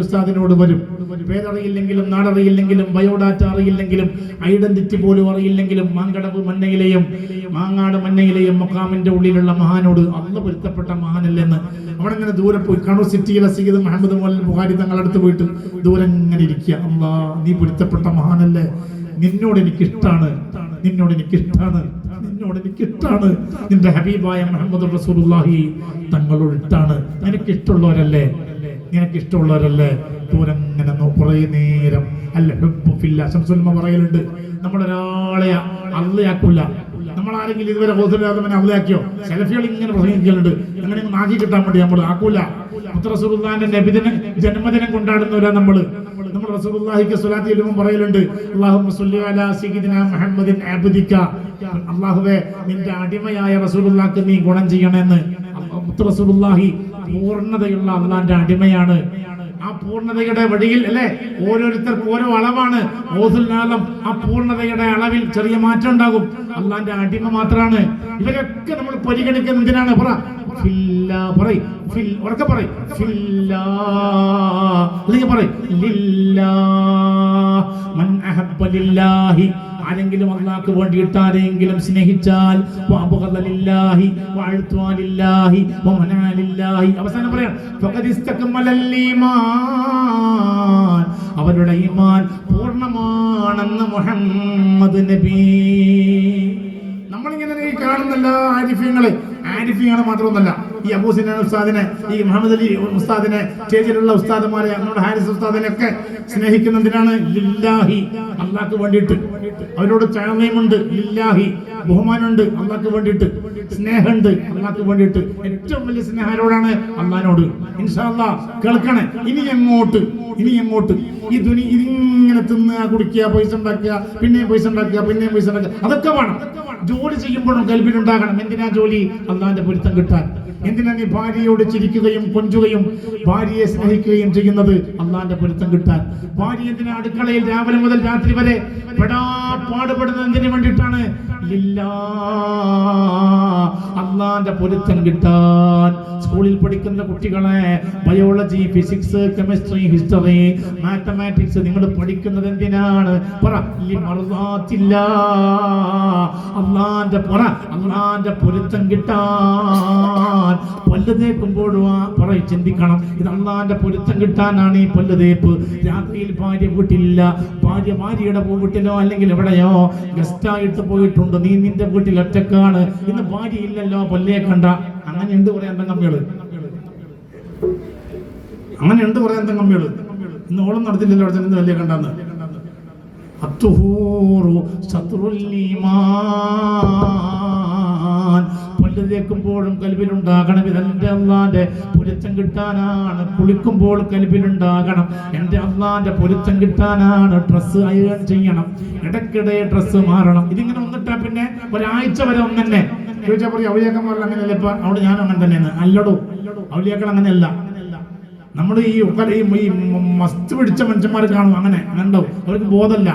ഉസ്താദിനോട് വരും. പേരറിയില്ലെങ്കിലും നാടറിയില്ലെങ്കിലും ബയോഡാറ്റ അറിയില്ലെങ്കിലും ഐഡന്റിറ്റി പോലും അറിയില്ലെങ്കിലും മാങ്കടവ് മന്നയിലെയും മാങ്ങാട് മന്നയിലെയും മൊക്കാമിന്റെ ഉള്ളിലുള്ള മഹാനോട് അന്ന് പൊരുത്തപ്പെട്ട മഹാനല്ലെന്ന്. അവനങ്ങനെ ദൂരെ പോയി. കണ്ണൂർ സിറ്റിയിലെ സീദ് മുഹമ്മദ് മോൽ ബുഹാരി തങ്ങളടുത്ത് പോയിട്ട് ദൂരെ ഇങ്ങനെ ഇരിക്കുക. അമ്മാ നീ പൊരുത്തപ്പെട്ട മഹാനല്ലേ. നിന്നോട് എനിക്കിഷ്ടാണ് നിന്നോട് എനിക്കിഷ്ടാണ് നിന്നോട് എനിക്ക് ഇഷ്ടാണ്. നിന്റെ ഹബീബായ മുഹമ്മദ് റസൂലുള്ളാഹി തങ്ങളോട് ഇഷ്ടാണ്. നിനക്ക് ഇഷ്ടമുള്ളവരല്ലേ നിനക്ക് ഇഷ്ടമുള്ളവരല്ലേ ദൂരം ഇങ്ങനെ കുറേ നേരം അല്ല ഹെപ്പില്ല ഫില്ല ശംസുൽമ പറയലുണ്ട്. നമ്മളൊരാളെ അള്ളയാക്കൂല നമ്മൾ ആരെങ്കിലും ഇതുവരെ ഹോസ്പിറ്റലാകുമ്പോൾ അള്ളയാക്കിയോ സെലഫികൾ ഇങ്ങനെ പ്രസംഗിക്കലുണ്ട്. അങ്ങനെ നാക്കി കിട്ടാൻ വേണ്ടി നമ്മൾ ആക്കൂല. മുത്തറസുറുല്ലാന്റെ നബിദിന ജന്മദിനം കൊണ്ടാടുന്നവരാ നമ്മൾ. നമ്മൾ റസൂലുള്ളാഹിക്ക് സ്വലാത്തി ചൊല്ലുമ്പോൾ പറയലുണ്ട്. അല്ലാഹുമ്മ സ്വല്ലി അലാ സയ്യിദിനാ മുഹമ്മദിൻ അബ്ദിക. അല്ലാഹുവേ നിന്റെ അടിമയായ റസൂലുള്ളാഹിക്ക് നീ ഗുണം ചെയ്യണമെന്ന് മുത്ത് റസൂലുള്ളാഹി പൂർണതയുള്ള അള്ളാന്റെ അടിമയാണ്. ആ പൂർണതയുടെ വഴിയിൽ അല്ലെ? ഓരോരുത്തർക്കും ഓരോ അളവാണ്. ഓസുൽനാളം ആ പൂർണതയുടെ അളവിൽ ചെറിയ മാറ്റം ഉണ്ടാകും. അള്ളാന്റെ അടിമ മാത്രമാണ് ഇവരൊക്കെ നമ്മൾ പരിഗണിക്കുന്ന എന്തിനാണ്? പറ. ഉറക്കെ പറയ്. ആരെങ്കിലും അള്ളാഹ്ക്ക് വേണ്ടിയിട്ട് ആരെങ്കിലും സ്നേഹിച്ചാൽ അവസാനം പറയാം അവരുടെ ഈമാൻ പൂർണമാണെന്ന് മുഹമ്മദ് നബി. നമ്മളിങ്ങനെ കാണുന്നല്ല ആരിഫ്യങ്ങളെ ആരിഫ്യങ്ങളെ മാത്രമൊന്നല്ല ഈ അബൂസിന ഉസ്താദിനെ ഈ മുഹമ്മദ് അലി ഉസ്താദിനെ സ്റ്റേജിലുള്ള ഉസ്താദന്മാരെ നമ്മുടെ ഹാരിസ് ഉസ്താദിനെ ഒക്കെ സ്നേഹിക്കുന്നതിനാണ് ലില്ലാഹി അള്ളാഹ്ക്ക് വേണ്ടിയിട്ട്. അവരോട് ചാണയുമുണ്ട് ലില്ലാഹി. ബഹുമാനമുണ്ട്. അള്ളാക്ക് വേണ്ടിയിട്ട്. സ്നേഹമുണ്ട്. അള്ളാക്ക് വേണ്ടിയിട്ട്. ഏറ്റവും വലിയ സ്നേഹരോടാണ് അള്ളഹാനോട് ഇൻഷാല്ലാ കേൾക്കണേ. ഇനി എങ്ങോട്ട്? ഇനി എങ്ങോട്ട്? ഈ തുനി ഇതിങ്ങനെ തിന്നുക കുടിക്കുക പൈസ ഉണ്ടാക്കുക പിന്നെയും പൈസ ഉണ്ടാക്കുക പിന്നെയും പൈസ ഉണ്ടാക്കുക. അതൊക്കെ വേണം. ജോലി ചെയ്യുമ്പോഴും കൽപ്പിനുണ്ടാകണം എന്തിനാ ജോലി? അള്ളാന്റെ പൊരുത്തം കിട്ടാൻ. എന്തിനാ നീ ഭാര്യയോട് ചിരിക്കുകയും കൊഞ്ചുകയും ഭാര്യയെ സ്നേഹിക്കുകയും ചെയ്യുന്നത്? അള്ളാന്റെ പൊരുത്തം കിട്ടാൻ. ഭാര്യ എന്തിനാ അടുക്കളയിൽ രാവിലെ മുതൽ രാത്രി വരെ പെടാ പാടുപെടുന്നത് എന്തിനു വേണ്ടിയിട്ടാണ്? അള്ളാന്റെ പൊരുത്തം കിട്ടാൻ സ്കൂളിൽ പഠിക്കുന്ന കുട്ടികളെ biology physics chemistry history mathematics നിങ്ങൾ പഠിക്കുന്നത് എന്തിനാണ്? പറ. അള്ളാന്റെ പുറ. അള്ളാന്റെ പൊരുത്തം കിട്ടാൻ പല്ല് തേക്കുമ്പോഴും ആ പറ ചിന്തിക്കണം. ഇത് അള്ളാന്റെ പൊരുത്തം കിട്ടാനാണ് ഈ പല്ല് തേപ്പ്. രാത്രിയിൽ ഭാര്യ വീട്ടിലില്ല. ഭാര്യ ഭാര്യയുടെ വീട്ടിലോ അല്ലെങ്കിൽ എവിടെയോ ഗസ്റ്റായിട്ട് പോയിട്ടുണ്ട്. നീ നിന്റെ വീട്ടിൽ ഒറ്റക്കാണ്. ഇന്ന് ഭാര്യ ഇല്ലല്ലോ പല്ലേ കണ്ട. അങ്ങനെ ഉണ്ട് കുറെ അന്തംകമ്മികൾ അങ്ങനെ ഉണ്ട് കുറെ അന്തംകമ്മികൾ ഇന്ന് ഓളം നടത്തില്ലല്ലോ അവിടെ ചെന്ന് വലിയ കണ്ടെന്ന്. അത്തുഹൂറു പല്ല് തേക്കുമ്പോഴും കൽവിലുണ്ടാകണം. ഇതെന്റെ അള്ളാന്റെ പൊരുത്തം കിട്ടാനാണ്. കുളിക്കുമ്പോൾ കൽവിലുണ്ടാകണം. എന്റെ അള്ളാന്റെ പൊരുത്തം കിട്ടാനാണ് ഡ്രസ്സ് അയൺ ചെയ്യണം. ഇടയ്ക്കിടെ ഡ്രസ്സ് മാറണം. ഇതിങ്ങനെ വന്നിട്ടാ പിന്നെ ഒരാഴ്ച വരെ ഒന്നെ ചോദിച്ചാൽ പറയും ഔലിയാക്കന്മാരിൽ അങ്ങനെയല്ല ഇപ്പൊ? അവിടെ ഞാനും അങ്ങനെ തന്നെയാണ്. അല്ലടോ ഔലിയാക്കൾ അങ്ങനെയല്ല. നമ്മൾ ഈ ഈ മസ്ത് പിടിച്ച മനുഷ്യന്മാർ കാണും അങ്ങനെ അങ്ങനെണ്ടോ അവർക്ക് ബോധമല്ല.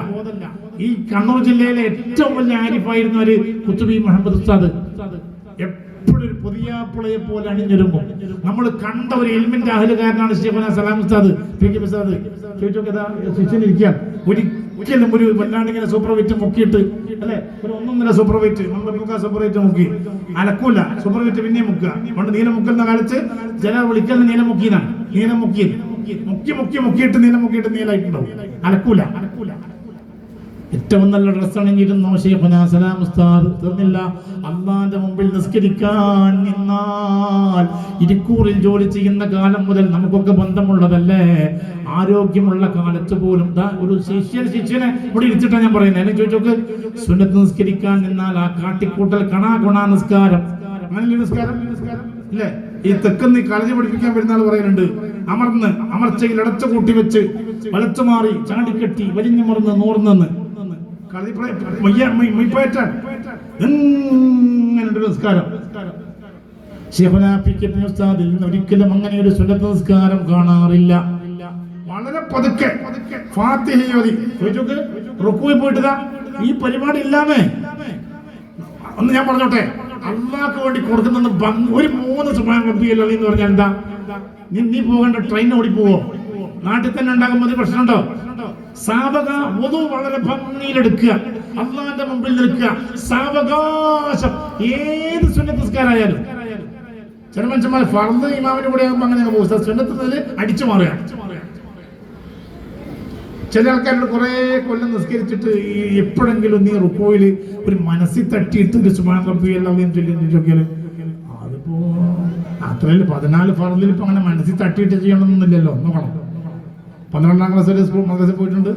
ഈ കണ്ണൂർ ജില്ലയിലെ ഏറ്റവും വലിയ ആരിഫായിരുന്നു ഒരു കുത്തുബി മുഹമ്മദ് ഉസ്താദ്. എപ്പോഴും ഒരു പുതിയാപ്പിളയെ പോലെ അണിഞ്ഞൊരുങ്ങും. നമ്മൾ കണ്ട ഒരു എൽമിന്റെ അഹലുകാരനാണ് സ്റ്റീഫന സലാം ഉസ്താദ്. പി കെ ചോദിച്ചോക്കിരിക്കാം ഒരിക്കലും ഒരു വല്ലാണ്ടിങ്ങനെ സൂപ്പർ വെയിറ്റ് മുക്കിയിട്ട് അല്ലെ? ഒരു ഒന്നൊന്നര സൂപ്പർ വെയിറ്റ് നമ്മൾ മുക്കാ സൂപ്പർ വെയിറ്റ് മുക്കി. അലക്കൂല സൂപ്പർ വെയിറ്റ് പിന്നെയും മുക്കുക. പണ്ട് നീല മുക്കുന്ന കാലത്ത് ജന വിളിക്കുന്ന നീല മുക്കിയതാണ്. നീല മുക്കി മുക്കി മുക്കി മുക്കിയിട്ട് നീല മുക്കിയിട്ട് നീലായിട്ടുണ്ടാവും. അലക്കൂല ഏറ്റവും നല്ല ഡ്രസ് അണിഞ്ഞിരുന്നു ഉസ്താദ് അള്ളാന്റെ മുമ്പിൽ നിസ്കരിക്കാൻ നിന്നാൽ ഇരിക്കൂറിൽ ജോലി ചെയ്യുന്ന കാലം മുതൽ നമുക്കൊക്കെ ബന്ധമുള്ളതല്ലേ? ആരോഗ്യമുള്ള കാലത്ത് പോലും. ഒരു ശിഷ്യൻ ശിഷ്യനെ ഇവിടെ ഇരിച്ചിട്ടാണ് ഞാൻ പറയുന്നത് എന്നെ ചോദിച്ചോക്ക് സുന്നത്ത് നിസ്കരിക്കാൻ നിന്നാൽ ആ കാട്ടിക്കൂട്ടൽ കണാ ഗുണ നിസ്കാരം. നിസ്കാരം? ഈ തെക്കുന്ന കളഞ്ഞു പഠിപ്പിക്കാൻ വരുന്ന ആൾ പറയുന്നുണ്ട്. അമർന്ന് അമർച്ചയിൽ അടച്ചു കൂട്ടി വെച്ച് വലച്ചു മാറി ചാടിക്കെട്ടി വലിഞ്ഞു മറന്ന് നൂർന്നെന്ന്. നിസ്കാരം ഒരിക്കലും അങ്ങനെ ഒരു സുന്നത്ത് നിസ്കാരം കാണാറില്ല. വളരെ പതുക്കെ റുക്കുവിൽ പോയിട്ടതാ. ഈ പരിപാടി ഇല്ലാമേ. ഒന്ന് ഞാൻ പറഞ്ഞോട്ടെ. അള്ളാഹ്ക്ക് വേണ്ടി കൊടുക്കുന്ന ഒരു മൂന്ന് സമയം റബ്ബിയൽ അലി എന്ന് പറഞ്ഞാൽ എന്താ? നീ പോകേണ്ട ട്രെയിൻ ഓടി പോവോ നാട്ടിൽ തന്നെ ഉണ്ടാകുമ്പോൾ ഒരു സാവക വധു വളരെ ഭംഗിയിലെടുക്കുക അള്ളാന്റെ മുമ്പിൽ നിൽക്കുക. സാവകാശം. ഏത് സുന്നത്തസ്കാരായാലും. ചില മനുഷ്യന്മാർ ഫർദ് ഇമാമിന്റെ കൂടെ ആകുമ്പോൾ അങ്ങനെ അങ്ങ് പോകും. സുന്നത്തിൽ അടിച്ചു മാറുക. ചില ആൾക്കാരുടെ കുറെ കൊല്ലം നിസ്കരിച്ചിട്ട് എപ്പോഴെങ്കിലും നീ റുക്കോയിൽ ഒരു മനസ്സിൽ തട്ടിയിട്ട് ഒരു സുമാൻ റബ്ബി എല്ലാം ചൊല്ലി ചോദിക്കൽ? അതിപ്പോ അത്രയല്ല. പതിനാല് ഫറലിൽ ഇപ്പൊ അങ്ങനെ മനസ്സിൽ തട്ടിയിട്ട് ചെയ്യണമെന്നില്ലല്ലോ നോക്കണം. പന്ത്രണ്ടാം ക്ലാസ് വരെ സ്കൂൾ മദ്രസയിൽ പോയിട്ടുണ്ട്.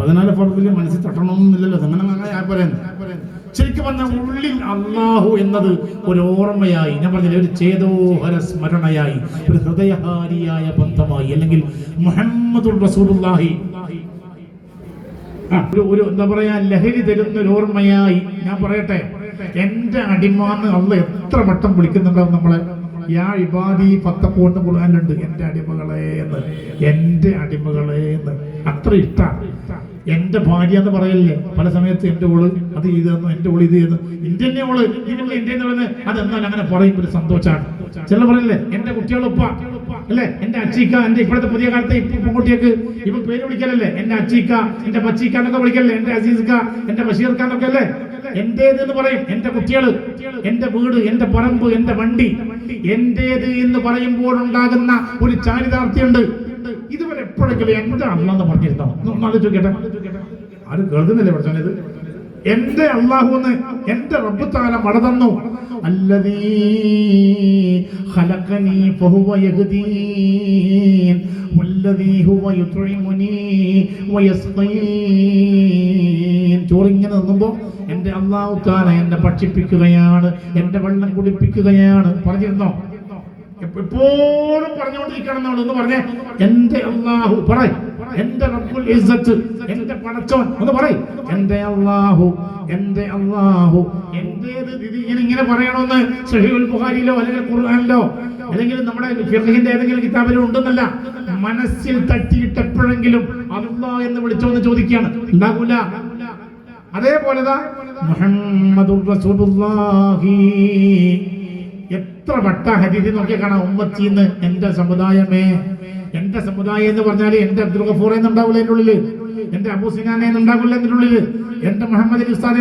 പതിനാല് ഫറലിൽ മനസ്സിൽ തട്ടണമെന്നില്ലല്ലോ. അങ്ങനെ അങ്ങനെ ഞാൻ പറയുന്നത് ശരിക്കും പറഞ്ഞ ഉള്ളിൽ അള്ളാഹു എന്നത് ഒരു ഓർമ്മയായി. ഞാൻ പറഞ്ഞില്ല ഒരു ചേതോഹര സ്മരണയായി ഒരു ഹൃദയഹാരിയായ ബന്ധമായി. അല്ലെങ്കിൽ മുഹമ്മദുൽ റസൂലുള്ളാഹി. ഒരു ഒരു എന്താ പറയാ ലഹരി തരുന്ന ഒരു ഓർമ്മയായി. ഞാൻ പറയട്ടെ എന്റെ അടിമാന്ന് അള്ള എത്ര വട്ടം വിളിക്കുന്നുണ്ടാവും നമ്മളെ? യാ ഇബാദി പത്തപ്പോന്ന് ഖുർആനിലുണ്ട്. എന്റെ അടിമകളെ എന്ന്. എന്റെ അടിമകളെ എന്ന്. അത്ര ഇഷ്ടമാണ് എന്റെ ഭാര്യ എന്ന് പറയല്ലേ പല സമയത്ത് എന്റെ ഓൾ അത് ഇത് തന്നു. എന്റെ ഓൾ ഇത് ചെയ്തു എന്റെ തന്നെ ഓൾ ഇന്ത്യ എന്റെ എന്ന് പറയുന്നത് അതെന്നാൽ അങ്ങനെ പറയും. ഒരു സന്തോഷാണ്. ചില പറയല്ലേ? എന്റെ കുട്ടികളുപ്പ. അല്ലേ? എന്റെ അച്ചീക്ക എന്റെ ഇപ്പോഴത്തെ പുതിയ കാലത്തെ ഇപ്പൊ പെൺകുട്ടിയൊക്കെ ഇപ്പൊ പേര് വിളിക്കലല്ലേ? എന്റെ അച്ചീക്ക എന്റെ പച്ചീക്ക എന്നൊക്കെ വിളിക്കല്ലേ എന്റെ അസീസ്ക്ക എന്റെ ബഷീർക്ക എന്നൊക്കെ അല്ലേ? എന്റേത് എന്ന് പറയും എന്റെ കുട്ടികൾ എന്റെ വീട് എന്റെ പറമ്പ് എന്റെ വണ്ടി. എന്റേത് എന്ന് പറയുമ്പോൾ ഉണ്ടാകുന്ന ഒരു ചാരിതാർത്ഥ്യമുണ്ട്. ഇതുവരെ എപ്പോഴെങ്കിലും എന്റെ അള്ളാന്ന് പറഞ്ഞിരുന്നോ? ഒന്ന് ആലോചിക്കട്ടെ ആരും കേൾക്കുന്നില്ലേ പഠിച്ചത് എന്റെ അള്ളാഹുന്ന് എന്റെ റബ്ബ് താല മട തന്നു. ചോറിങ്ങനെ നിന്നുമ്പോ എന്റെ അള്ളാഹു താല എന്നെ ഭക്ഷിപ്പിക്കുകയാണ് എന്റെ വെള്ളം കുടിപ്പിക്കുകയാണ്. പറഞ്ഞിരുന്നോ? എപ്പോഴും പറഞ്ഞുകൊണ്ടിരിക്കണം എന്നാണ് ഒന്ന് പറഞ്ഞേ. എന്റെ അള്ളാഹു പറ എന്റെ റബ്ബുൽ ഇസ്സത്ത്. എന്റെ പടച്ചോൻ ഒന്ന് പറയ്. എന്റെ അള്ളാഹു എന്റെ അള്ളാഹു എന്റേത് ഇങ്ങനെ ഇങ്ങനെ പറയണമെന്ന് സഹീഹുൽ ബുഖാരിയിലോ അല്ലെങ്കിൽ ഖുർആനിലോ അല്ലെങ്കിൽ നമ്മുടെ ഫിർഹിന്റെ ഏതെങ്കിലും കിതാബിലോ ഉണ്ടെന്നല്ല. മനസ്സിൽ തട്ടിയിട്ട് എപ്പോഴെങ്കിലും അല്ലാ എന്ന് വിളിച്ചോന്ന് ചോദിക്കുകയാണ്. ഉണ്ടാകൂല അതേപോലെ മുഹമ്മദുർ റസൂലുള്ളാഹി. എത്ര വട്ട ഹരിതി നോക്കിയാൽ കാണാം. ഉമ്മത്തിന്ന് എന്റെ സമുദായമേ എന്റെ സമുദായം എന്ന് പറഞ്ഞാൽ എന്റെ അബ്ദുൽ ഗഫൂർ എന്നുണ്ടാവില്ല എന്റെ ഉള്ളിൽ. എന്റെ അബു സിനാനെ എന്നുണ്ടാകില്ല എന്റെ ഉള്ളിൽ. എന്റെ മുഹമ്മദ് അലി ഉസ്താദ്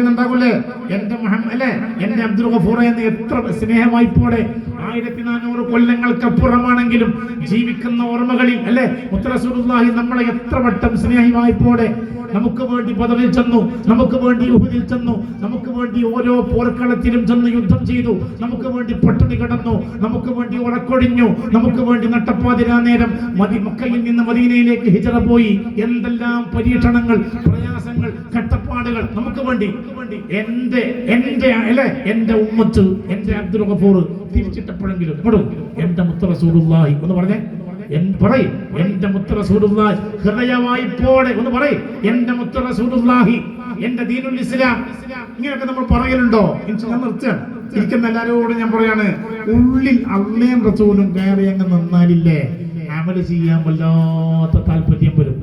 എന്റെ മുഹമ്മദ് അല്ലെ? എന്റെ അബ്ദുൽ ഗഫൂർ എന്ന് എത്ര സ്നേഹവായ്പോടെ ആയിരത്തി നാനൂറ് കൊല്ലങ്ങൾക്കപ്പുറമാണെങ്കിലും ജീവിക്കുന്ന ഓർമ്മകളിൽ അല്ലെ? മുത്തറസൂർ നമ്മളെ എത്ര വട്ടം സ്നേഹവായ്പോടെ നമുക്ക് വേണ്ടി പദവിൽ ചെന്നു നമുക്ക് വേണ്ടി ഉഹുദിൽ ചെന്നു നമുക്ക് വേണ്ടി ഓരോ പോർക്കളത്തിലും ചെന്ന് യുദ്ധം ചെയ്തു നമുക്ക് വേണ്ടി പട്ടിണി കിടന്നു നമുക്ക് വേണ്ടി ഉറക്കൊഴിഞ്ഞു നമുക്ക് വേണ്ടി നട്ടപ്പാതിരാ നേരം മതി മക്കയിൽ നിന്ന് മദീനയിലേക്ക് ഹിജറ പോയി. എന്തെല്ലാം പരീക്ഷണങ്ങൾ പ്രയാസങ്ങൾ കട്ടപ്പാടുകൾ നമുക്ക് വേണ്ടി എന്റെ എന്റെ അല്ലെ? എന്റെ ഉമ്മത്ത് എന്റെ അബ്ദുൽ ഗഫൂർ തിരിച്ചിട്ടപ്പോഴെങ്കിലും എന്റെ മുത്ത റസൂലുള്ളാഹി ഒന്ന് പറഞ്ഞേ. എൻ- പറയ്. എന്റെ മുത്ത റസൂലുള്ളാഹി ഹൃദയവായ്പോടെ ഒന്ന് പറയ്. എന്റെ മുത്ത റസൂലുള്ളാഹി എന്റെ ദീനുൽ ഇസ്ലാം. ഇങ്ങനെയൊക്കെ നമ്മൾ പറയലുണ്ടോ? നിർത്തുകയാണ്. ഇരിക്കുന്ന എല്ലാവരോടും ഞാൻ പറയാണ് ഉള്ളിൽ അള്ളയും റസൂലും കയറി അങ്ങ് നന്നാലില്ലേ? അമൽ ചെയ്യാൻ വല്ലാത്ത താല്പര്യം വരും.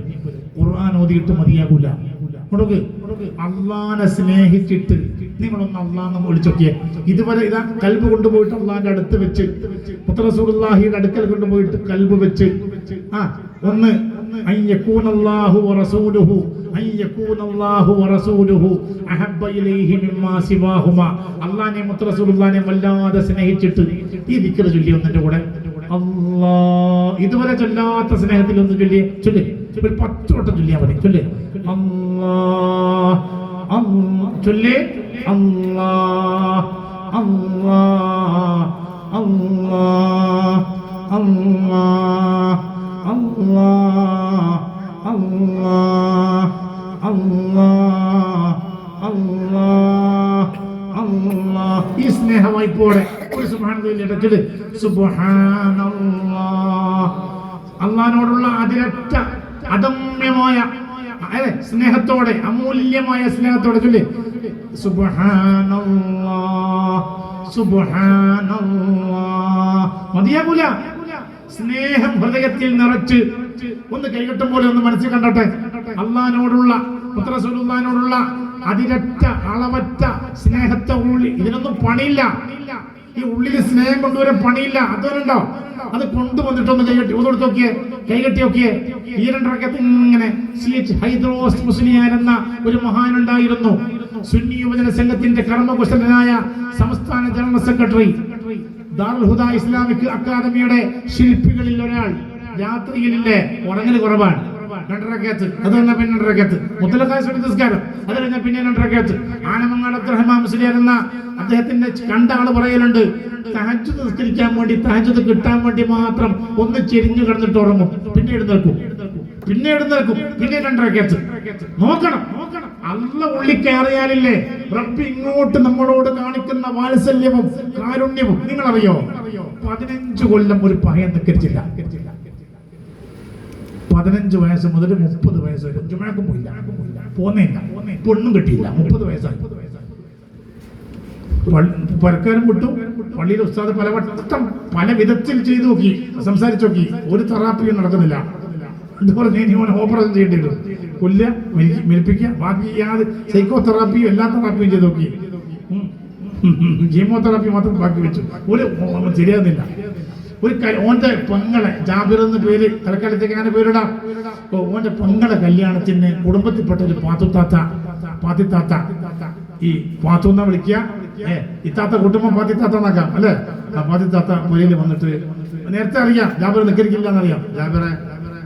ഖുർആൻ ഓതിയിട്ട് മതിയാകൂല. കൊടുക്ക് അള്ളാനെ സ്നേഹിച്ചിട്ട് നിങ്ങളൊന്ന് അള്ളാന്ന് വിളിച്ചൊക്കെ ഇതുവരെ ഇതാ കൽബ് കൊണ്ടുപോയിട്ട് അള്ളാന്റെ അടുത്ത് വെച്ച് മുത്തറസൂലുള്ളാഹിയുടെ അടുക്കൽ കൊണ്ടുപോയിട്ട് കൽബ് വെച്ച്. ആ ഒന്ന് അൻ യകൂനല്ലാഹു വറസൂലുഹു അൻ വറസൂലുഹു അഹബ്ബ മിമ്മാ സിവാഹുമാ. മുത്ത് മുത്തറസൂലുള്ളാഹിനെ വല്ലാതെ സ്നേഹിച്ചിട്ട് ഈ ദിക്ർ ചൊല്ലി ഒന്നിന്റെ കൂടെ. അല്ലാ ഇതുവരെ ചൊല്ലാത്ത സ്നേഹത്തിൽ ഒന്ന് ചൊല്ലിയേ. ചൊല്ലി. ഒരു പത്ത് വട്ടം മതി. ചൊല്ലി. അല്ലാ ചൊല്ലി. അല്ലാ അല്ലാ. الله الله الله الله الله الله الله ഈ സ്നേഹമായി പോടെ ഒരു സുബാനുള്ള ഇടയ്ക്കിട്ട് സുബാനല്ലാ അതിരറ്റ അദമ്യമായ സ്നേഹത്തോടെ അമൂല്യമായ സ്നേഹത്തോടെ ചൊല്ലി സുബാനല്ലാ മതിയാകൂല സ്നേഹം ഹൃദയത്തിൽ നിറച്ച് ഒന്ന് കൈകെട്ടും പോലെ ഒന്ന് മനസ്സിൽ കണ്ടട്ടെ. അള്ളഹാനോടുള്ള പുത്രസുലുള്ളഹാനോടുള്ള അതിരറ്റ അളവറ്റ സ്നേഹത്തെ ഉള്ളി ഇതിനൊന്നും പണിയില്ല. ഈ ഉള്ളിൽ സ്നേഹം കൊണ്ടുവരാൻ പണിയില്ല. അതുണ്ടോ അത് കൊണ്ടുവന്നിട്ടൊന്ന് കൈകെട്ടി ഒന്നെടുത്ത് നോക്കിയേ. കൈകെട്ടി നോക്കിയേ. ഈ രണ്ടരക്കത്ത് ഇങ്ങനെ ഹൈദ്രോസ് മുസ്ലിയാൻ എന്ന ഒരു മഹാനുണ്ടായിരുന്നു. സുന്നി യുവജന സംഘത്തിന്റെ കർമ്മകുശലനായ സംസ്ഥാന general secretary Darul Huda Islamic അക്കാദമിയുടെ ശില്പികളിൽ ഒരാൾ രാത്രിയിലില്ലേ? ഉറങ്ങൽ കുറവാണ്. പിന്നെ പിന്നെ മുസ്ലിയാർ എന്ന അദ്ദേഹത്തിന്റെ പറയലുണ്ട് നിസ്കരിക്കാൻ വേണ്ടി കിട്ടാൻ വേണ്ടി മാത്രം ഒന്ന് ചെരിഞ്ഞു കിടന്നിട്ട് ഉറങ്ങും. പിന്നെ എഴുന്നേൽക്കും. പിന്നെ എഴുന്നേൽക്കും. പിന്നെ രണ്ടരക്കത്ത് നോക്കണം. നോക്കണം. അല്ല ഉള്ളി റബ്ബി ഇങ്ങോട്ട് നമ്മളോട് കാണിക്കുന്ന വാത്സല്യവും കാരുണ്യവും നിങ്ങൾ അറിയോ പതിനഞ്ച് കൊല്ലം ഒരു പയം നിക്കരിച്ചില്ല പതിനഞ്ച് വയസ്സ് മുതൽ മുപ്പത് വയസ്സ് വരെ ജുമഴക്കും പോയില്ല പോന്നേല്ല പെണ്ണും കിട്ടിയില്ല. മുപ്പത് വയസ്സായി. പരക്കാരും വിട്ടു. പള്ളിയിൽ ഉസ്താദ് പല വട്ടം പല വിധത്തിൽ ചെയ്തു നോക്കി. സംസാരിച്ചു നോക്കി. ഒരു തെറാപ്പിയും നടക്കുന്നില്ല. എന്ത് പറഞ്ഞു ഇനി ഓൻ ഓപ്പറേഷൻ ചെയ്യേണ്ടി വരും. കൊല്ല മെലിപ്പിക്കുക ബാക്കി ചെയ്യാതെ സൈക്കോ തെറാപ്പിയും എല്ലാ തെറാപ്പിയും ചെയ്ത് നോക്കി. കീമോതെറാപ്പി മാത്രം ബാക്കി വെച്ചു. ഒരു ശരിയാകുന്നില്ല. ഒരു ഓന്റെ പെങ്ങളെ ജാബിർ എന്ന പേര് തലക്കാലത്തേക്ക് അങ്ങനെ പേരിടാം? ഓന്റെ പെങ്ങളെ കല്യാണത്തിന് കുടുംബത്തിൽപ്പെട്ട ഒരു പാത്തുത്താത്ത പാത്തിത്താത്ത ഈ പാത്തു എന്നാ വിളിക്കുക? ഏ ഇത്താത്ത കുട്ടുമ്പോ പാത്തിത്താത്ത എന്നാക്കാം അല്ലേ? ആ പാത്തിത്താത്ത പുരയിൽ വന്നിട്ട് നേരത്തെ അറിയാം ജാബിർ നിക്കരിക്കില്ല എന്നറിയാം. ജാബിറെ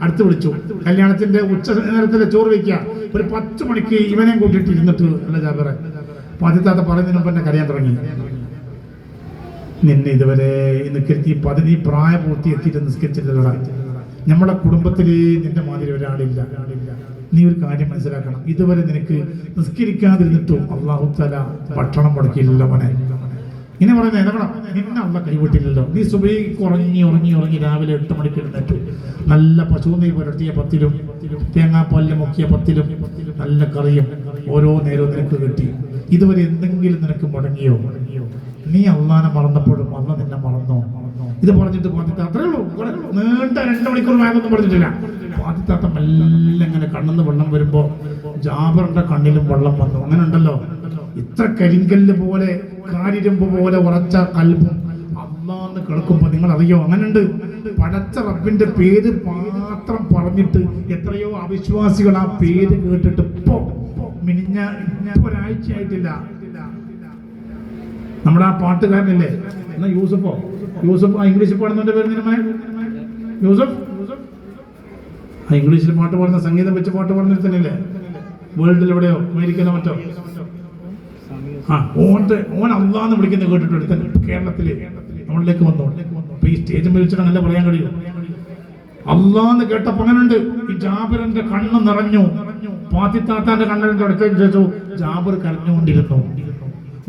അടുത്ത് വിളിച്ചു. കല്യാണത്തിന്റെ ഉച്ച നേരത്തിലെ ചോറ് വയ്ക്കുക. ഒരു പത്ത് മണിക്ക് ഇവനെയും കൂട്ടിയിട്ട് ഇരുന്നിട്ട് അല്ല ജാബിറെ? ആദ്യത്താത്ത പറയുന്നതിന് മുമ്പ് എന്നെ കരയാൻ തുടങ്ങി. നിന്നെ ഇതുവരെ നിൽക്കരുത്തി പതിനീ പ്രായപൂർത്തി എത്തിയിട്ട് നിസ്കരിച്ചില്ലടാ നമ്മുടെ കുടുംബത്തിൽ നിന്റെ മാതിരി ഒരാളില്ല. നീ ഒരു കാര്യം മനസ്സിലാക്കണം. ഇതുവരെ നിനക്ക് നിസ്കരിക്കാതിരുന്നിട്ടും അള്ളാഹു തല ഭക്ഷണം മുടക്കിയില്ല മോനെ. ഇങ്ങനെ പറയുന്നത് എന്നെ നിന്നെ അള്ള കൈവിട്ടില്ലല്ലോ. നീ സുബൈ ഉറങ്ങി ഉറങ്ങി ഉറങ്ങി രാവിലെ എട്ട് മണിക്ക് എഴുന്നേറ്റു. നല്ല പശു നെയ് പുരട്ടിയ പത്തിലും തേങ്ങാപ്പാലിൽ മുക്കിയ പത്തിലും നല്ല കറിയും ഓരോ നേരവും നിനക്ക് കിട്ടി. ഇതുവരെ എന്തെങ്കിലും നിനക്ക് മുടങ്ങിയോ? നീ അള്ളാനെ മറന്നപ്പോഴും അള്ള നിന്നെ മറന്നോ? ഇത് പറഞ്ഞിട്ട് പാത്തിത്താത്ത അത്രേ ഉള്ളൂ. നീണ്ട രണ്ട് മണിക്കൂർ വേഗമൊന്നും പറഞ്ഞിട്ടില്ല. പാത്തിത്താത്ത മെല്ലെ ഇങ്ങനെ കണ്ണെന്ന് വെള്ളം വരുമ്പോ ജാബറിന്റെ കണ്ണിലും വെള്ളം വന്നു. അങ്ങനെ ഉണ്ടല്ലോ. ഇത്ര കരിങ്കല്ല് പോലെ കാരിരമ്പ് പോലെ ഉറച്ച കൽബും അള്ളാന്ന് കിടക്കുമ്പോ നിങ്ങൾ അറിയോ അങ്ങനുണ്ട്. പടച്ച റബ്ബിന്റെ പേര് മാത്രം പറഞ്ഞിട്ട് എത്രയോ അവിശ്വാസികൾ ആ പേര് കേട്ടിട്ട് ഇപ്പോ മിനിഞ്ഞ ഇപ്പൊ ഒരാഴ്ചയായിട്ടില്ല നമ്മുടെ ആ പാട്ടുകാരനല്ലേ? എന്നാ യൂസഫോ? യൂസഫ് ആ ഇംഗ്ലീഷിൽ പാടുന്നവന്റെ പേര് നിന്നെ യൂസഫ്? ആ ഇംഗ്ലീഷിൽ പാട്ട് പാടുന്ന സംഗീതം വെച്ച് പാട്ട് പാടുന്ന തന്നെയല്ലേ വേൾഡിൽ എവിടെയോ അമേരിക്കയിലോ മറ്റോ? ഓന്റെ ഓൻ അള്ളാന്ന് വിളിക്കുന്ന കേട്ടിട്ടുണ്ട് കേരളത്തിലെ. നമ്മളിലേക്ക് വന്നു? അപ്പൊ ഈ സ്റ്റേജിൽ വിളിച്ചിട്ട് നല്ല പറയാൻ കഴിയും? അള്ളാന്ന് കേട്ടപ്പോ അങ്ങനെയുണ്ട് ഈ ജാബിറിന്റെ കണ്ണ് നിറഞ്ഞു. പാത്തിത്താത്താന്റെ കണ്ണിന്റെ അടുത്തേക്ക് ചോദിച്ചു ജാബിർ കരഞ്ഞുകൊണ്ടിരുന്നു.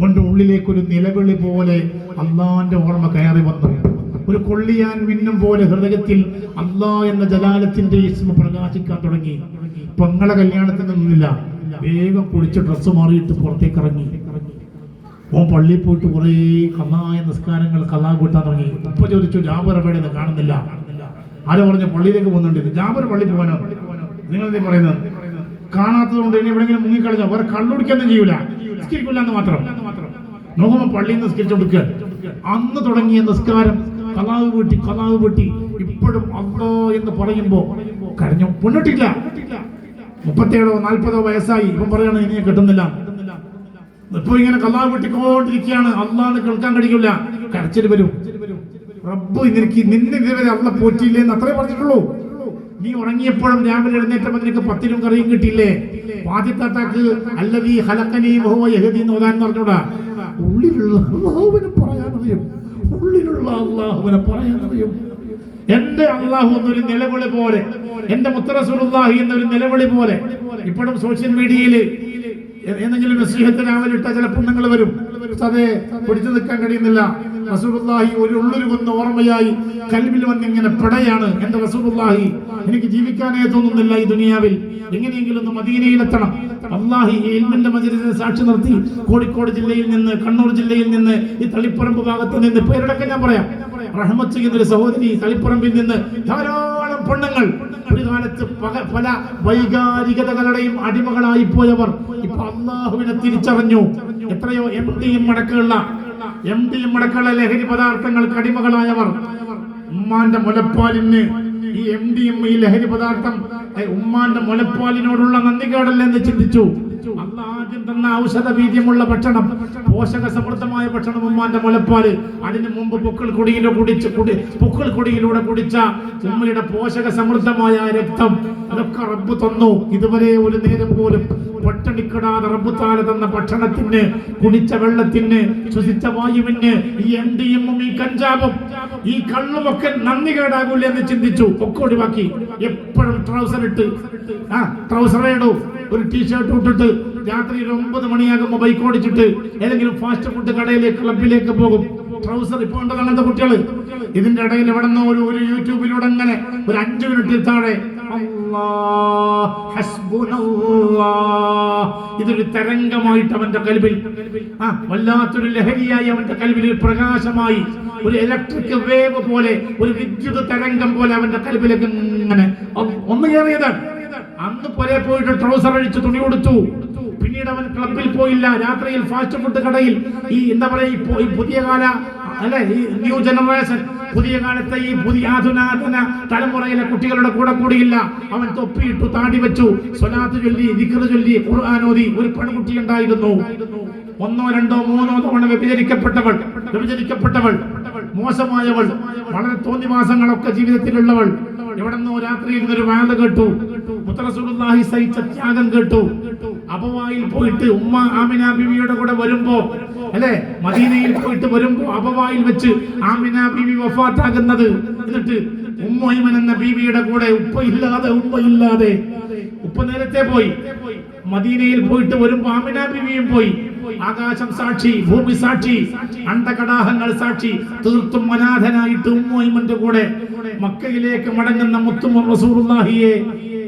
ഓന്റെ ഉള്ളിലേക്ക് ഒരു നിലവിളി പോലെ അള്ളാന്റെ ഓർമ്മ കയറി വന്നു. ഒരു കൊള്ളിയാൻ മിന്നും പോലെ ഹൃദയത്തിൽ അള്ളാ എന്ന ജലാലത്തിന്റെ ഇസ്മ പ്രകാശിക്കാൻ തുടങ്ങി. പെങ്ങളെ കല്യാണത്തിന് നിന്നില്ല. വേഗം കുളിച്ച് ഡ്രസ്സ് മാറിയിട്ട് പുറത്തേക്ക് ഇറങ്ങി. ഓൻ പള്ളിയിൽ പോയിട്ട് കുറേ കള്ളായ നിസ്കാരങ്ങൾ കള്ളാ കൂട്ടാൻ തുടങ്ങി. ഉപ്പ ചോദിച്ചു ജാബർ എവിടെയെന്ന് കാണുന്നില്ല. ആരോ പറഞ്ഞു പള്ളിയിലേക്ക് പോകുന്നുണ്ട്. ജാബർ പള്ളി പോകാനോ നിങ്ങൾ എന്തേ പറയുന്നത്? കാണാത്തത് കൊണ്ട് ഇനി എവിടെയെങ്കിലും മുങ്ങിക്കളഞ്ഞോ? വേറെ കള്ളുടിക്കൊന്നും ചെയ്യൂല. നിസ്കരിക്കില്ല എന്ന് മാത്രം. നോക്കുമ്പോ പള്ളിയിൽ നിന്ന് നിസ്കരിച്ചു കൊടുക്കുക അന്ന് തുടങ്ങിയ നിസ്കാരം കലാവ് വീട്ടി കലാവ് വീട്ടി. ഇപ്പോഴും അല്ലോ എന്ന് പറയുമ്പോ കരഞ്ഞു. പൊന്നിട്ടില്ല മുപ്പത്തേഴോ നാൽപ്പതോ വയസ്സായി. ഇപ്പം പറയണ ഇനിയെ കിട്ടുന്നില്ല. ഇപ്പൊ ഇങ്ങനെ കള്ളാവ് വെട്ടിക്കൊണ്ടിരിക്കുകയാണ്. അള്ളാന്ന് കേൾക്കാൻ കഴിക്കില്ല കരച്ചിൽ വരും. റബ്ബ് നിനക്ക് നിന്നെ ഇതുവരെ അള്ള പോറ്റിയില്ലേന്ന് അത്രേ പറഞ്ഞിട്ടുള്ളൂ. നീ ഉറങ്ങിയപ്പോഴും രാവിലെ എഴുന്നേറ്റപ്പോൾ നിനക്ക് പത്തിനും കറിയും കിട്ടിയില്ലേ? വാദ്യത്താത്താക്ക് അല്ലതീ ഹലക്കനി ബഹുവ യഹദി എന്ന് ഓതാൻ പറഞ്ഞൂടാ. ഉള്ളിലുള്ള അള്ളാഹുവിനെ പറയാനറിയും ഉള്ളിലുള്ള അള്ളാഹുവിനെ പറയാനറിയും എന്റെ അള്ളാഹു എന്നൊരു നിലവിളി പോലെ എന്റെ മുത്തറസുല്ലാഹി എന്നൊരു നിലവിളി പോലെ ഇപ്പോഴും സോഷ്യൽ മീഡിയയിൽ ഏതെങ്കിലും നസീഹത്ത് രാവിലെ ഇട്ട ചിലപ്പോൾ നിങ്ങൾ വരും. അതെ പിടിച്ചു നിൽക്കാൻ കഴിയുന്നില്ല. റസൂലുള്ളാഹി ഒരു ഉള്ളൊരു ഉള്ളൊരുകുന്ന ഓർമ്മയായി കൽവിൽ വന്ന് ഇങ്ങനെ പിടയാണ്. എന്റെ റസൂലുള്ളാഹി എനിക്ക് ജീവിക്കാനേ തോന്നുന്നില്ല ഈ ദുനിയാവിൽ. എങ്ങനെയെങ്കിലും ഒന്ന് മദീനയിലെത്തണം. അള്ളാഹി ഈ ഇൽമിന്റെ മജലിസിനെ സാക്ഷി നിർത്തി കോഴിക്കോട് ജില്ലയിൽ നിന്ന് കണ്ണൂർ ജില്ലയിൽ നിന്ന് ഈ തളിപ്പറമ്പ് ഭാഗത്ത് നിന്ന് പേരടക്കം ഞാൻ പറയാം. റഹ്മത്ത് എന്നൊരു സഹോദരി തളിപ്പറമ്പിൽ നിന്ന് ധാരാളം പെണ്ണുങ്ങൾ. ഒരു കാലം കാലത്ത് പല വൈകാരികതകളുടെയും അടിമകളായി പോയവർ ഇപ്പൊ അള്ളാഹുവിനെ തിരിച്ചറിഞ്ഞു. എത്രയോ എം ഡിയും അടക്കമുള്ള എം ഡിയും അടക്കമുള്ള ലഹരി പദാർത്ഥങ്ങൾക്ക് അടിമകളായവർ. ഉമ്മാന്റെ മുലപ്പാലിന് ഈ എം ഡിയും ഈ ലഹരി പദാർത്ഥം ഉമ്മാന്റെ മുലപ്പാലിനോടുള്ള നന്ദി എന്ന് ചിന്തിച്ചു. അല്ല ആദ്യം തന്ന ഔഷധ വീര്യമുള്ള ഭക്ഷണം പോഷക സമൃദ്ധമായ ഭക്ഷണം ഉമ്മാന്റെ മുലപ്പാൽ. അതിനു മുമ്പ് പുക്കൾ കുടിയിലൂടെ കുടിച്ച് കുടി പുക്കൾ കുടിയിലൂടെ കുടിച്ച ഉമ്മയുടെ പോഷക സമൃദ്ധമായ രക്തം അതൊക്കെ റബ്ബ് തന്നു. ഇതുവരെ ഒരു നേരം പോലും പൊട്ടടിക്കടാതെ റബ്ബ് താല തന്ന ഭക്ഷണത്തിന് കുടിച്ച വെള്ളത്തിന് ശ്വസിച്ച വായുവിന് ഈ എം ഈ കഞ്ചാവും ഈ കള്ളുമൊക്കെ നന്ദി കേടാകൂല എന്ന് ചിന്തിച്ചു. ഒക്കെ ഒഴിവാക്കി. എപ്പോഴും ട്രൗസർ ഇട്ട്. ആ ട്രൗസർ ഇടൂ. ഒരു ടീഷർട്ട് ഇട്ടിട്ട് രാത്രി ഒരു ഒമ്പത് മണിയാകുമ്പോൾ ബൈക്ക് ഓടിച്ചിട്ട് ഏതെങ്കിലും ഫാസ്റ്റ് ഫുഡ് കടയിലേക്ക് ക്ലബിലേക്ക് പോകും. ട്രൗസർ ഇപ്പൊ അങ്ങനത്തെ കുട്ടികൾ? ഇതിന്റെ ഇടയിൽ ഇവിടെ നിന്ന് ഒരു ഒരു യൂട്യൂബിലൂടെ അങ്ങനെ ഒരു അഞ്ചു മിനിറ്റിൽ താഴെ ഇതൊരു തരംഗമായിട്ട് അവന്റെ കൽവിൽ ആ വല്ലാത്തൊരു ലഹരിയായി അവന്റെ കൽവിൽ പ്രകാശമായി ഒരു ഇലക്ട്രിക് വേവ് പോലെ ഒരു വിദ്യുത് തരംഗം പോലെ അവന്റെ കൽവിലേക്ക് ഇങ്ങനെ ഒന്ന് കയറിയതാണ്. അന്ന് പോലെ പോയിട്ട് ട്രൗസർ അഴിച്ച് തുണി കൊടുത്തു പിന്നീട് അവൻ ക്ലബിൽ പോയില്ല. രാത്രിയിൽ ഫാസ്റ്റ് ഫുഡ് കടയിൽ. ഈ എന്താ പറയുക ഈ പുതിയ കാല അല്ലെ ഈ ന്യൂ ജനറേഷൻ പുതിയ കാലത്തെ ഈ പുതിയ ആധുനാതന തലമുറയിലെ കുട്ടികളുടെ കൂടെ കൂടിയില്ല. അവൻ തൊപ്പിയിട്ടു താടി വെച്ചു സ്വലാത്ത് ചൊല്ലി ദിക്കറ് ചൊല്ലി ഖുർആൻ ഓതി ഒരു പെൺകുട്ടി ഉണ്ടായിരുന്നു. ഒന്നോ രണ്ടോ മൂന്നോ തവണ വ്യഭിചരിക്കപ്പെട്ടവൾ വ്യഭിചരിക്കപ്പെട്ടവൾ മോശമായവൾ വളരെ തോന്നിവാസങ്ങളൊക്കെ ജീവിതത്തിലുള്ളവൾ. എവിടെന്നോ രാത്രിയിൽ നിന്നൊരു വാഴ കേട്ടു. സഹിച്ച ത്യാഗം കേട്ടു. അപവായിൽ പോയിട്ട് ഉമ്മ ആമിന ബിവിയുടെ കൂടെ വരുമ്പോ അല്ലെ? മദീനയിൽ പോയിട്ട് വരുമ്പോ അപവായിൽ വെച്ച് ആമിന ബിവി വഫാത്താകുന്നത്. എന്നിട്ട് ഉമ്മൈമൻ എന്ന ബീവിയുടെ കൂടെ ഉപ്പ ഇല്ലാതെ ഉമ്മ ഇല്ലാതെ ഉപ്പ നേരത്തെ പോയി. മദീനയിൽ പോയിട്ട് വരുമ്പോ ആമിന ബിവിയും പോയി. ആകാശം സാക്ഷി ഭൂമി സാക്ഷി അണ്ടകടാഹങ്ങൾ സാക്ഷി തീർത്തും അനാഥനായിട്ട് ഉമ്മൈമന്റെ കൂടെ മക്കയിലേക്ക് മടങ്ങുന്ന മുത്തും റസൂറുല്ലാഹിയെ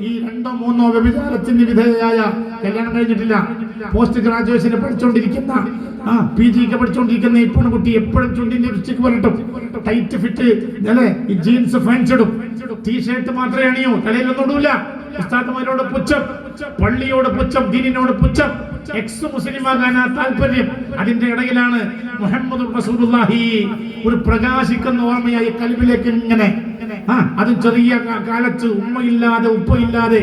ഈ രണ്ടോ മൂന്നോ വ്യഭിചാരത്തിന് വിധേയയായ കല്യാണം കഴിഞ്ഞിട്ടില്ല. പോസ്റ്റ് ഗ്രാജുവേഷന് പഠിച്ചുകൊണ്ടിരിക്കുന്ന ആ പി ജിക്ക് പഠിച്ചുകൊണ്ടിരിക്കുന്ന ഈ കുട്ടി എപ്പോഴും ചുണ്ടിന്റെ രുചിക്ക് വരട്ടും ടൈറ്റ് ഫിറ്റ് അല്ലേ ഈ ജീൻസ് ഫാൻസ് ഇടും ടീഷർട്ട് മാത്രമേ അണിയൂ. തലയിലൊന്നും ഇടൂല. ഉസ്താദുമാരോട് പുച്ഛം പള്ളിയോട് പുച്ഛം ദീനിനോട് പുച്ഛം എക്സ് മുസ്ലിമാകാനാ താല്പര്യം. അതിന്റെ ഇടയിലാണ് മുഹമ്മദ് റസൂലുള്ളാഹി ഒരു പ്രകാശിക്കുന്ന ഓർമ്മയായി കൽബിലേക്ക് ഇങ്ങനെ. ആ അത് ചെറിയ കാലത്ത് ഉമ്മയില്ലാതെ ഉപ്പയില്ലാതെ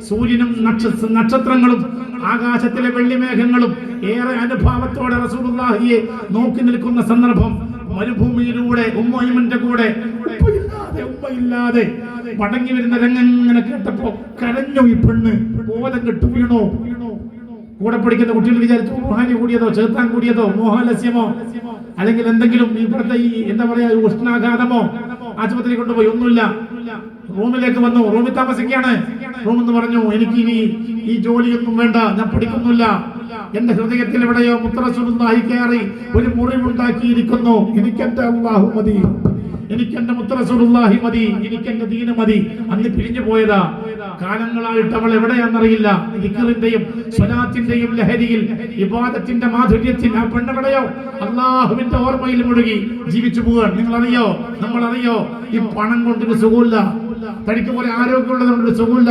സൂര്യനും നക്ഷ- നക്ഷത്രങ്ങളും ആകാശത്തിലെ വെള്ളിമേഘങ്ങളും ഏറെ അനുഭാവത്തോടെ റസൂലുള്ളാഹിയെ നോക്കി നിൽക്കുന്ന സന്ദർഭം മരുഭൂമിയിലൂടെ ഉമ്മയിമന്റെ കൂടെ ഉമ്മയില്ലാതെ മടങ്ങി വരുന്ന രംഗം ഇങ്ങനെ കേട്ടപ്പോ കരഞ്ഞു ഈ പെണ്ണ്? ബോധം കെട്ടു വീണോ? കൂടെ പഠിക്കുന്ന കുട്ടികൾ വിചാരിച്ചു മോഹാനി കൂടിയതോ ചേർത്താൻ കൂടിയതോ മോഹാലസ്യമോ അല്ലെങ്കിൽ എന്തെങ്കിലും ഇവിടുത്തെ ഈ എന്താ പറയാ ഉഷ്ണാഘാതമോ? ആശുപത്രി കൊണ്ടുപോയി ഒന്നുമില്ല. റൂമിലേക്ക് വന്നു. റൂമിൽ താമസിക്കാണ് റൂം എന്ന് പറഞ്ഞു എനിക്ക് ഇനി ഈ ജോലിയൊന്നും വേണ്ട ഞാൻ പഠിക്കുന്നില്ല. എന്റെ ഹൃദയത്തിൽ എവിടെയോ മുത്തറസുണ്ടായി കയറി ഒരു മുറിവുണ്ടാക്കിയിരിക്കുന്നു. എനിക്ക് എന്റെ മതി. എനിക്ക് എന്റെ മുത്തറസുല്ലാഹി മതി എനിക്ക് എന്റെ ദീന മതി. അന്ന് പിരിഞ്ഞു പോയതാ. കാലങ്ങളായിട്ട് അവൾ എവിടെയാണെന്നറിയില്ല. ദിക്കറിന്റെയും സ്വലാത്തിന്റെയും ലഹരിയിൽ ഇബാദത്തിന്റെ മാധുര്യത്തിൽ ആ പെണ്ണെവിടെയോ? അള്ളാഹുവിന്റെ ഓർമ്മയിൽ മുഴുകി ജീവിച്ചു പോവുകയാണ്. നിങ്ങൾ അറിയോ നമ്മൾ അറിയോ ഈ പണം കൊണ്ടൊരു സുഖമില്ല തനിക്ക് പോലെ ആരോഗ്യമുള്ളത് കൊണ്ടൊരു സുഖമില്ല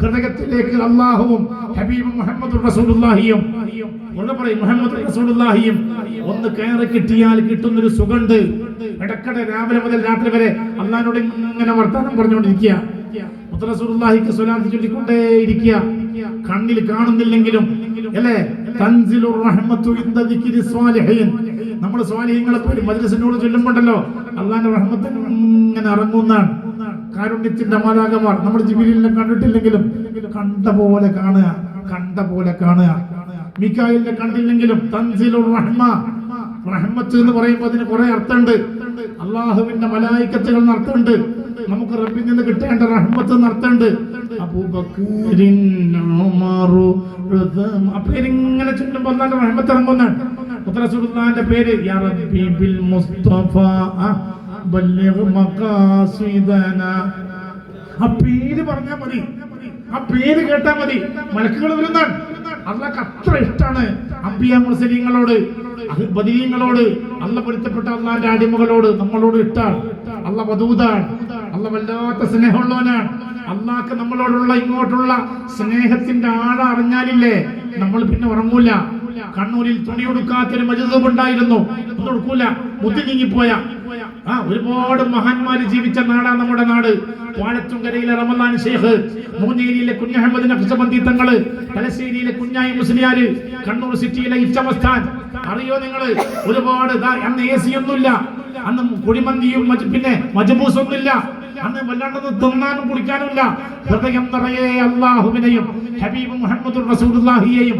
ഹൃദയത്തിലേക്ക് അള്ളാഹുവും ഹബീബ് മുഹമ്മദ് റസൂലുള്ളാഹിയും പറയും മുഹമ്മദ് റസൂലുള്ളാഹിയും ഒന്ന് കയറി കിട്ടിയാൽ കിട്ടുന്നൊരു സുഖമുണ്ട്. ഇടക്കടെ രാവിലെ മുതൽ രാത്രി വരെ അള്ളാഹിനോട് ഇങ്ങനെ വർത്താനം പറഞ്ഞുകൊണ്ടിരിക്കുക. കണ്ണിൽ കാണുന്നില്ലെങ്കിലും അല്ലേ? തൻസിലുർ റഹ്മത്തു ഇന്ദ ദിക്രി സ്വാലിഹീൻ. നമ്മൾ സ്വാലിഹീങ്ങളെ പേര് മജ്ലിസിനോട് ചൊല്ലുമ്പോണ്ടല്ലോ അള്ളാഹിന്റെ റഹ്മത്ത് ഇങ്ങനെ ഇറങ്ങുന്നതാണ് കാരുണ്യത്തിന്റെ മാതാകമാർ നമ്മൾ ജിബിലിനെ കണ്ടിട്ടില്ലെങ്കിലും കണ്ട പോലെ കാണുക കണ്ട പോലെ കാണുക. മിക്കായിലിനെ കണ്ടില്ലെങ്കിലും തൻസിലുർ റഹ്മ റഹ്മത്ത് എന്ന് പറയുമ്പോൾ അതിന് കുറെ അർത്ഥമുണ്ട്. അള്ളാഹുവിന്റെ മലായിക്കത്തുകൾ അർത്ഥമുണ്ട്. നമുക്ക് റബ്ബിൽ നിന്ന് കിട്ടേണ്ട റഹ്മത്ത് നടത്തുന്നുണ്ട് അർത്ഥമുണ്ട്. അബൂബക്കറിൻ ഉമറു ഉസ്മാൻ. ആ പേരിങ്ങനെ ചുറ്റുമ്പോൾ അള്ളാന്റെ റഹ്മത്ത് ഇറങ്ങുന്നതാണ് മുത്തറസുല്ലാന്റെ പേര് യാ റബ്ബി ബിൽ മുസ്തഫ ബല്ലിഗ് മഖാസിദന. ആ പേര് പറഞ്ഞാൽ മതി. ആ പേര് കേട്ടാ മതി. മലക്കുകൾ വരുന്നതാണ്. അള്ളാഹ് അത്ര ഇഷ്ടമാണ് അമ്പിയ മുസ്ലിങ്ങളോട് ബദീങ്ങളോട് അല്ല പൊരുത്തപ്പെട്ട അള്ളാന്റെ അടിമകളോട് നമ്മളോട് ഇഷ്ടാണ്. അള്ള വധൂതാണ്. അള്ള വല്ലാത്ത സ്നേഹമുള്ളവനാണ്. അള്ളാക്ക് നമ്മളോടുള്ള ഇങ്ങോട്ടുള്ള സ്നേഹത്തിന്റെ ആഴ അറിഞ്ഞാലില്ലേ നമ്മൾ പിന്നെ ഉറങ്ങൂല. കണ്ണൂരിൽ തുണി ഉടുക്കാത്തൊരു മജുദൂബ് ഉണ്ടായിരുന്നു. ഒന്നും ഉടുക്കൂല. ബുദ്ധി നീങ്ങിപ്പോയ. ആ ഒരുപാട് മഹാന്മാര് ജീവിച്ച നാടാണ് നമ്മുടെ നാട്. വാഴത്തുങ്കരയിലെ റമദാൻ ഷെയ്ഖ് മൂന്നേരിയിലെ കുഞ്ഞഹമ്മദ് നഖ്ശബന്ദി തങ്ങൾ തലശ്ശേരിയിലെ കുഞ്ഞായി മുസ്ലിയാര് കണ്ണൂർ സിറ്റിയിലെ ഇച്ചമസ്ഥാൻ അറിയോ നിങ്ങൾ? ഒരുപാട് അന്ന് എ സി ഒന്നുമില്ല. അന്ന് കുഴിമന്തിയും പിന്നെ മജബൂസ് ഒന്നുമില്ല അന്ന് വല്ലാണ്ടത് തിന്നാനും കുടിക്കാനുമില്ല ഹൃദയം നിറയെ അള്ളാഹുവിനെയും ഹബീബ് മുഹമ്മദ് റസൂലുള്ളാഹിയെയും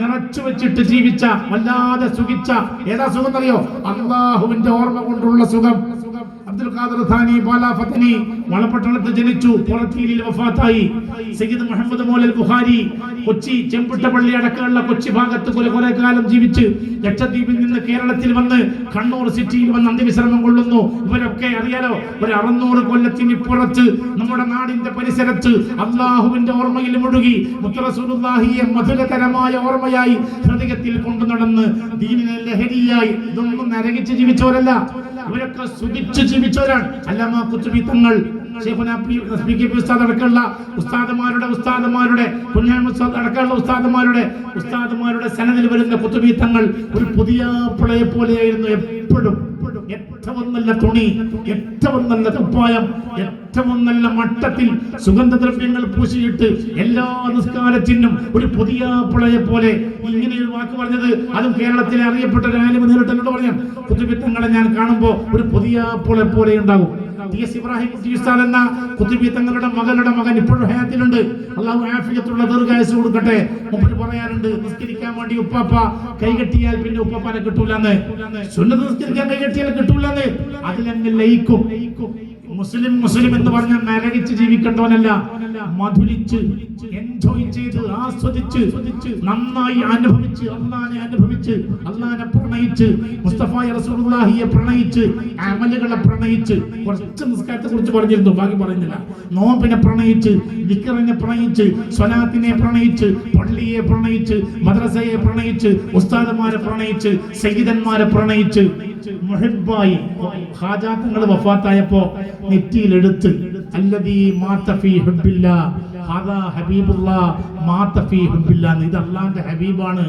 നിറച്ചു വെച്ചിട്ട് ജീവിച്ച വല്ലാതെ സുഖിച്ച ഏതാ സുഖം അറിയോ അള്ളാഹുവിന്റെ ഓർമ്മ കൊണ്ടുള്ള സുഖം. അബ്ദുൽ ഖാദർ ഥാനി ബാലാഫത്തനി വളപട്ടണത്ത് ജനിച്ചു പുറത്തീലിൽ വഫാത്തായി. സയ്യിദ് മുഹമ്മദ് മോലൽ ബുഖാരി കൊച്ചി ചെമ്പുട്ടപ്പള്ളി അടക്കമുള്ള കൊച്ചി ഭാഗത്ത് കുറെ കുറെ കാലം ജീവിച്ച് ലക്ഷദ്വീപിൽ നിന്ന് കേരളത്തിൽ വന്ന് കണ്ണൂർ സിറ്റിയിൽ വന്ന് അന്ത്യവിശ്രമം കൊള്ളുന്നു. ഇവരൊക്കെ അറിയാലോ ഒരു അറുന്നൂറ് കൊല്ലത്തിന് ഇപ്പുറത്ത് നമ്മുടെ നാടിന്റെ പരിസരത്ത് അള്ളാഹുവിന്റെ ഓർമ്മയിൽ മുഴുകി മുത്തറസുല്ലാഹിയെ മധുരതരമായ ഓർമ്മയായി ഹൃദയത്തിൽ കൊണ്ടു നടന്ന് ദീനിനെ ലഹരിയായി ഇതൊന്നും നരകിച്ച് ജീവിച്ചവരല്ല. ഇവരൊക്കെ സുഖിച്ച് ജീവിച്ചവരാണ്. അല്ലാമാ കുത്തുബി തങ്ങൾ അടക്കമുള്ള ഉസ്താദമാരുടെ ഉസ്താദമാരുടെ അടക്കമുള്ള ഉസ്താദമാരുടെ ഉസ്താദമാരുടെ സനതിൽ വരുന്ന കുത്തുബി തങ്ങൾ ഒരു പുതിയ പിളയെ പോലെയായിരുന്നു എപ്പോഴും. ഏറ്റവും നല്ല തുണി ഏറ്റവും നല്ല കുപ്പായം ഏറ്റവും നല്ല മട്ടത്തിൽ സുഗന്ധദ്രവ്യങ്ങൾ പൂശിയിട്ട് എല്ലാ നിസ്കാരത്തിനും ഒരു പുതിയ പിളയെ പോലെ ഇങ്ങനെ ഒരു വാക്ക് പറഞ്ഞത് അതും കേരളത്തിലെ അറിയപ്പെട്ട ഒരു എന്നോട് പറഞ്ഞു ഞാൻ കാണുമ്പോൾ ഒരു പുതിയ പുളെ പോലെ ഉണ്ടാകും. ടി എസ് ഇബ്രാഹിം കുട്ടി എന്ന കുത്തിബി തങ്ങളുടെ മകളുടെ മകൻ ഇപ്പോഴും ഹയാത്തിലുണ്ട്. അള്ളാഹു ആഫിയത്തുള്ള ദീർഘായുസ് കൊടുക്കട്ടെ. മുമ്പിൽ പറയാറുണ്ട് നിസ്കരിക്കാൻ വേണ്ടി ഉപ്പാപ്പ കൈകെട്ടിയാൽ പിന്നെ ഉപ്പാപ്പാനെ കിട്ടൂലെന്ന്. സുന്നത്ത് നിസ്കരിക്കാൻ കൈകെട്ടിയാൽ കിട്ടൂലെന്ന്. അതിലങ്ങ് ലയിക്കും. മുസ്ലിം മുസ്ലിം എന്ന് പറഞ്ഞാൽ നരകിച്ച് ജീവിക്കേണ്ടവനല്ല. മധുരിച്ച് എൻജോയ് ചെയ്ത് ആസ്വദിച്ച് നന്നായി അനുഭവിച്ച് അള്ളാനെ അനുഭവിച്ച് അള്ളാനെ പ്രണയിച്ച് മുസ്തഫായ റസൂലുള്ളാഹിയെ പ്രണയിച്ച് അമലുകളെ പ്രണയിച്ച് കുറച്ച് നിസ്കാരത്തെ കുറിച്ച് പറഞ്ഞിരുന്നു ബാക്കി പറഞ്ഞില്ല നോമ്പിനെ പ്രണയിച്ച് വിക്കറിനെ പ്രണയിച്ച് സ്വലാത്തിനെ പ്രണയിച്ച് പള്ളിയെ പ്രണയിച്ച് മദ്രസയെ പ്രണയിച്ച് ഉസ്താദന്മാരെ പ്രണയിച്ച് സയ്യിദന്മാരെ പ്രണയിച്ച് മുഹിബായി ഹാജാത്തങ്ങൾ വഫാത്തായപ്പോ നെറ്റിയിലെടുത്ത് അല്ലദീ മാത ഫീ ഹുബ്ബില്ലാ ഹാദാ ഹബീബുല്ലാ മാത ഫീ ഹുബ്ബില്ലാ ഇത് അള്ളാന്റെ ഹബീബാണ്.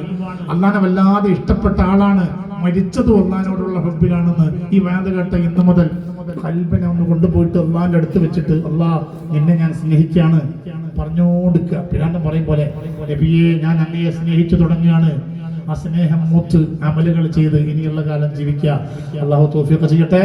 അള്ളാനെ വല്ലാതെ ഇഷ്ടപ്പെട്ട ആളാണ്. മരിച്ചതും അള്ളഹാനോടുള്ള ഹബ്ബിലാണെന്ന് ഈ വേദ കേട്ട ഇന്ന് മുതൽ കൽബനെ ഒന്ന് കൊണ്ടുപോയിട്ട് അള്ളാന്റെ അടുത്ത് വെച്ചിട്ട് അള്ളാ എന്നെ ഞാൻ സ്നേഹിക്കാണ്. പറഞ്ഞോണ്ടിരിക്കുക പിരാണ്ടം പറയും പോലെ നബിയെ ഞാൻ അങ്ങയെ സ്നേഹിച്ചു തുടങ്ങുകയാണ്. ആ സ്നേഹം മൂത്ത് അമലുകൾ ചെയ്ത് ഇനിയുള്ള കാലം ജീവിക്കുക അള്ളാഹു തോഫിയൊക്കെ ചെയ്യട്ടെ.